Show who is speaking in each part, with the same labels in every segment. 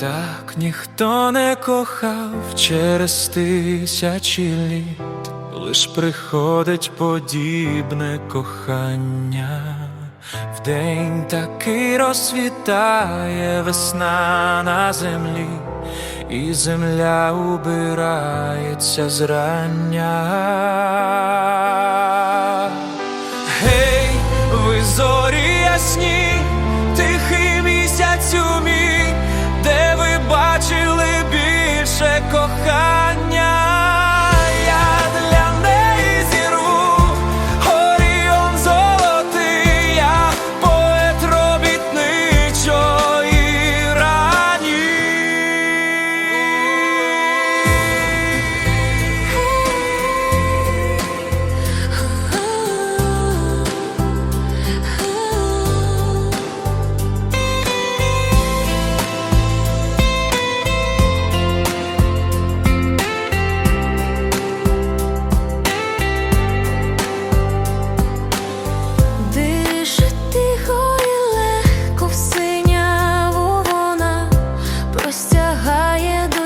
Speaker 1: Так ніхто не кохав через тисячі літ, лиш приходить подібне кохання. Вдень таки розсвітає весна на землі, і земля убирається зрання.
Speaker 2: Простягає до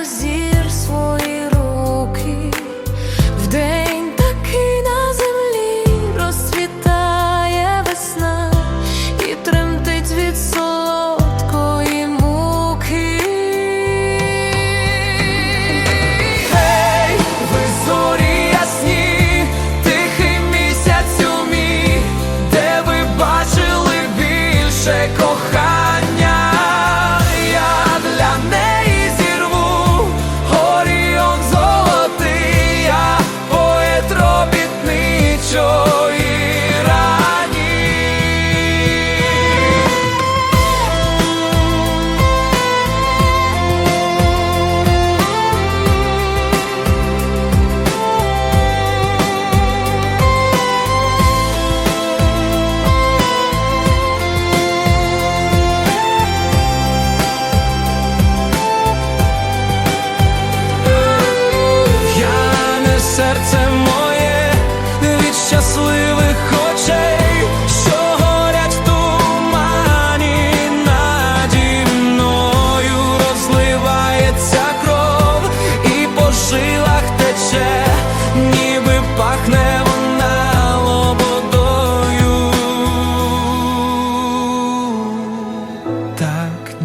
Speaker 1: Eu sou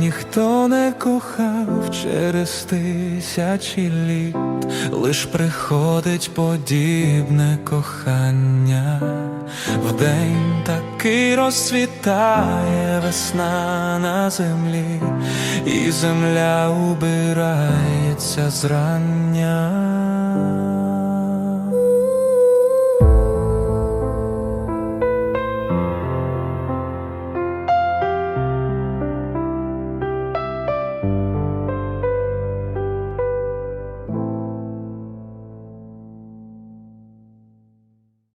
Speaker 1: ніхто не кохав через тисячі літ, лиш приходить подібне кохання. Вдень таки розцвітає весна на землі, і земля убирається зрання.